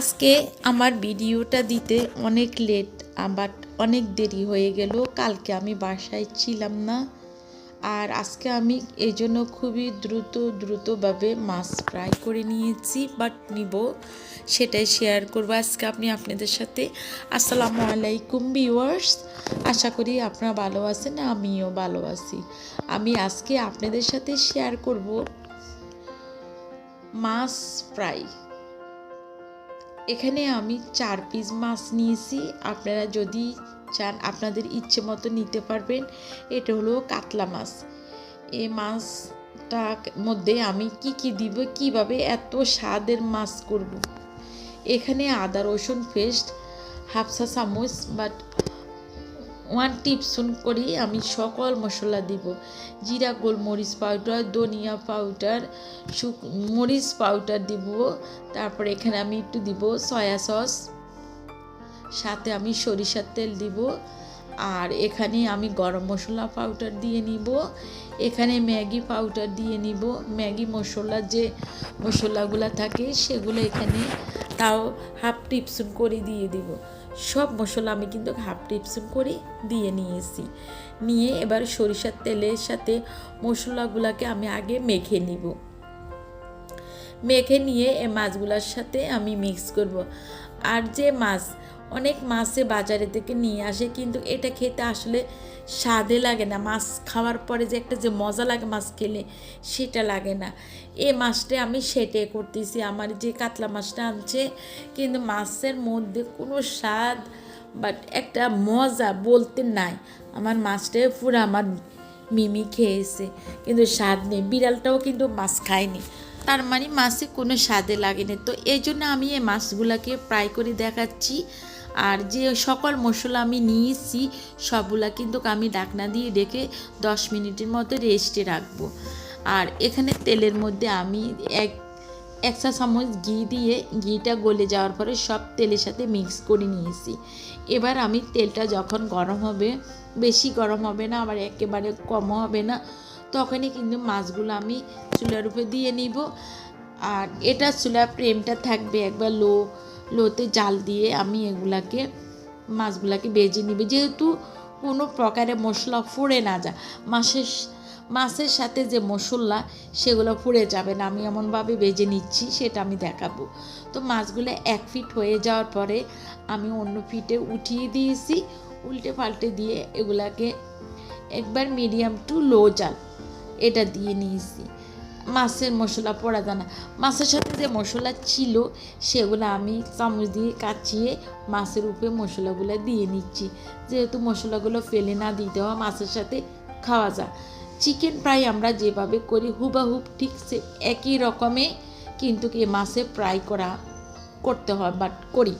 আজকে আমার ভিডিওটা দিতে অনেক লেট বাট অনেক দেরি হয়ে গেল। কালকে আমি বাসায় ছিলাম না। আর আজকে আমি এই জন্য খুবই দ্রুত, দ্রুতভাবে মাছ ফ্রাই করে নিয়েছি বাট নিব, সেটাই শেয়ার করব আজকে আপনি আপনাদের সাথে। আসসালামু আলাইকুম ভিউয়ার্স আশা করি আপনারা ভালো আছেন, আমিও ভালো আছি। আমি আজকে আপনাদের সাথে শেয়ার করব মাছ ফ্রাই এখানে আমি চার পিস মাছ নিয়েছি আপনারা যদি চান আপনাদের ইচ্ছে মতো নিতে পারবেন, এটা হলো কাতলা মাছ এই মাছটার মধ্যে আমি কি কি দিব, কীভাবে এত স্বাদের মাছ করব। এখানে আদা রসুন পেস্ট হাফসা চামচ বাট ওয়ান টিপসুন করি, আমি সকল মশলা দিব। জিরা, গোলমরিচ পাউডার ধনিয়া পাউডার শুক, মরিচ পাউডার দিব। তারপরে এখানে আমি একটু দিব সয়া সস সাথে আমি সরিষার তেল দিব। আর এখানে আমি গরম মশলা পাউডার দিয়ে নিব। এখানে ম্যাগি পাউডার দিয়ে নিব। ম্যাগি মশলা, যে মশলাগুলো থাকে, সেগুলো এখানে তাও হাফ টিপসুন করে দিয়ে দিব। সব মশলা আমি কিন্তু হাফ টিপসুন করে দিয়ে নিয়েছি। নিয়ে এবার সরিষার তেলের সাথে মশলাগুলোকে আমি আগে মেখে নিব। মেখে নিয়ে এই মাছগুলোর সাথে আমি মিক্স করব। আর যে মাছ অনেক মাছে বাজারে থেকে নিয়ে আসে, কিন্তু এটা খেতে আসলে স্বাদে লাগে না। মাছ খাওয়ার পরে যে একটা যে মজা লাগে মাছ খেলে, সেটা লাগে না। এই মাছটা আমি সেটে করতেছি, আমার যে কাতলা মাছটা আনছে, কিন্তু মাছের মধ্যে কোনো স্বাদ বাট একটা মজা বলতে নাই। আমার মাছটা পুরো আমার মিমি খেয়েছে, কিন্তু স্বাদ নেই। বিড়ালটাও কিন্তু মাছ খায়নি। তার মানে মাছে কোনো স্বাদে লাগেনি তো এই জন্য আমি এই মাছগুলোকে ফ্রাই করে দেখাচ্ছি। আর যে সকল মশলা আমি নিয়েছি, সবগুলা কিন্তু আমি ডাকনা দিয়ে রেখে দশ মিনিটের মতো রেস্টে রাখব। আর এখানে তেলের মধ্যে আমি এক এক চা চামচ ঘি দিয়ে ঘিটা গলে যাওয়ার পরে সব তেলের সাথে মিক্স করে নিয়েছি। এবার আমি তেলটা যখন গরম হবে, বেশি গরম হবে না, আবার একেবারে কমও হবে না, তখনই কিন্তু মাছগুলো আমি চুলার উপরে দিয়ে নিব। আর এটা চুলার প্রেমটা থাকবে একবার লো লোতে জাল দিয়ে আমি এগুলাকে, মাছগুলাকে বেজে নিবে। যেহেতু কোনো প্রকারে মশলা ফুড়ে না যা, মাছের মাছের সাথে যে মশলা, সেগুলো ফুড়ে যাবে না। আমি এমনভাবে বেজে নিচ্ছি, সেটা আমি দেখাবো। তো মাছগুলো এক ফিট হয়ে যাওয়ার পরে আমি অন্য ফিটে উঠিয়ে দিয়েছি। উল্টে পাল্টে দিয়ে এগুলাকে একবার মিডিয়াম টু লো জাল, এটা দিয়ে নিয়েছি। মাছের মশলা পড়া যায় না মাছের সাথে যে মশলা ছিল, সেগুলো আমি চামচ দিয়ে কাচিয়ে মাছের উপরে মশলাগুলো দিয়ে নিচ্ছি। যেহেতু মশলাগুলো ফেলে না দিতে হয়, মাছের সাথে খাওয়া যায়। চিকেন ফ্রাই আমরা যেভাবে করি, হুবাহুব ঠিক সে একই রকমে কিন্তু কি মাছে ফ্রাই করা করতে হয় বাট করি।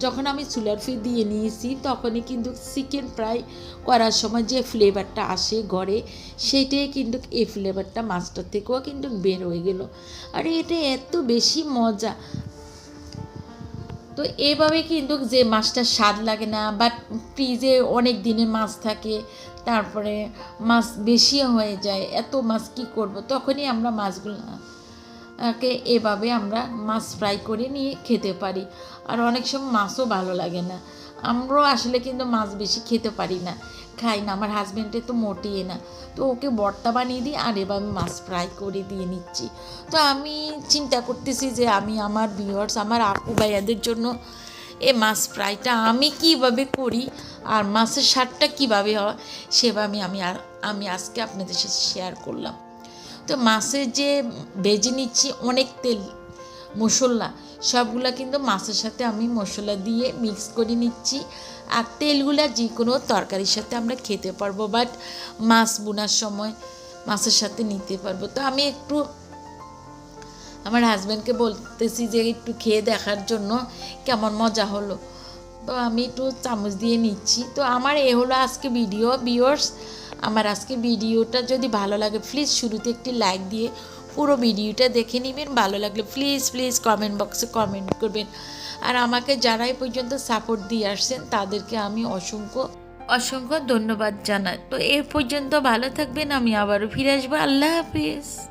যখন আমি চুলার ফি দিয়ে নিয়েছি, তখনই কিন্তু চিকেন ফ্রাই করার সময় যে ফ্লেভারটা আসে ঘরে সেটাই কিন্তু এই ফ্লেভারটা মাছটার থেকেও কিন্তু বের হয়ে গেল। আর এটা এত বেশি মজা। তো এভাবে কিন্তু যে মাছটা স্বাদ লাগে না বাট ফ্রিজে অনেক দিনের মাছ থাকে, তারপরে মাছ বেশি হয়ে যায়, এত মাছ কি করব? তখনই আমরা মাছগুলো কে এভাবে আমরা মাছ ফ্রাই করে নিয়ে খেতে পারি। আর অনেক সময় মাছও ভালো লাগে না। আমরাও আসলে কিন্তু মাছ বেশি খেতে পারি না। খাই না, আমার হাজব্যান্ডে তো মোটেই না। তো ওকে বর্তা বানিয়ে দিই আর আমি মাছ ফ্রাই করে দিয়ে নিচ্ছি। তো আমি চিন্তা করতেছি যে আমি আমার ভিউয়ার্স আমার আপু ভাইয়াদের জন্য এ মাছ ফ্রাইটা আমি কীভাবে করি আর মাছের স্বাদটা কীভাবে হয়, সেভাবে আমি আমি আজকে আপনাদের সাথে শেয়ার করলাম। তো মাছের যে ভেজে নিচ্ছি অনেক তেল, মশলা, সবগুলা কিন্তু মাছের সাথে আমি মশলা দিয়ে মিক্স করে নিচ্ছি। আর তেলগুলা যে কোনো তরকারির সাথে আমরা খেতে পারব বাট মাছ বোনার সময় মাছের সাথে নিতে পারব। তো আমি একটু আমার হাজব্যান্ডকে বলতেছি যে একটু খেয়ে দেখার জন্য কেমন মজা হলো। তো আমি একটু চামচ দিয়ে নিচ্ছি। তো আমার এ হলো আজকে ভিডিও বিয়র্স আমার আজকে ভিডিওটা যদি ভালো লাগে প্লিজ শুরুতে একটি লাইক দিয়ে পুরো ভিডিওটা দেখে নেবেন। ভালো লাগলে প্লিজ প্লিজ কমেন্ট বক্সে কমেন্ট করবেন। আর আমাকে যারাই পর্যন্ত সাপোর্ট দিয়ে আসছেন, তাদেরকে আমি অসংখ্য অসংখ্য ধন্যবাদ জানাই। তো এ পর্যন্ত ভালো থাকবেন, আমি আবারও ফিরে আসব। আল্লাহ হাফিজ।